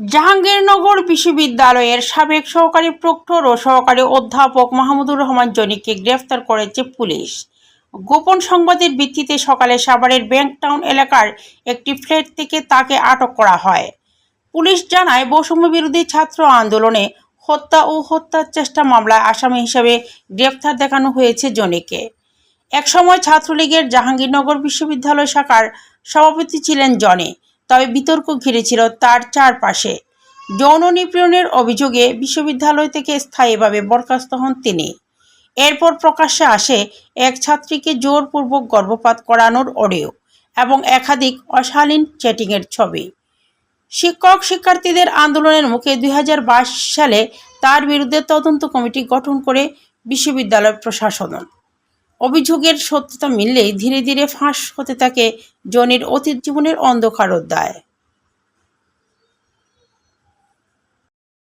জাহাঙ্গীরনগর বিশ্ববিদ্যালয়ের সাবেক সহকারী প্রক্টর ও সহকারী অধ্যাপক মাহমুদুর রহমান জনিকে গ্রেফতার করেছে পুলিশ। গোপন সংবাদের ভিত্তিতে সকালে সাভারের ব্যাংকটাউন এলাকার একটি ফ্ল্যাট থেকে তাকে আটক করা হয়। পুলিশ জানায়, বৈষম্য বিরোধী ছাত্র আন্দোলনে হত্যা ও হত্যার চেষ্টা মামলায় আসামি হিসেবে গ্রেফতার দেখানো হয়েছে জনিকে একসময় ছাত্রলীগের জাহাঙ্গীরনগর বিশ্ববিদ্যালয় শাখার সভাপতি ছিলেন জনি। তবে বিতর্ক ঘিরেছিল তার চারপাশে। যৌন নিপীড়নের অভিযোগে বিশ্ববিদ্যালয় থেকে স্থায়ীভাবে বরখাস্ত হন তিনি। এরপর প্রকাশ্যে আসে এক ছাত্রীকে জোরপূর্বক গর্ভপাত করানোর অডিও এবং একাধিক অশালীন চ্যাটিংয়ের ছবি। শিক্ষক শিক্ষার্থীদের আন্দোলনের মুখে দুই হাজার বাইশ সালে তার বিরুদ্ধে তদন্ত কমিটি গঠন করে বিশ্ববিদ্যালয় প্রশাসন। অভিযোগের সত্যতা মিললেই ধীরে ধীরে ফাঁস হতে থাকে জনির অতীত জীবনের অন্ধকার অধ্যায়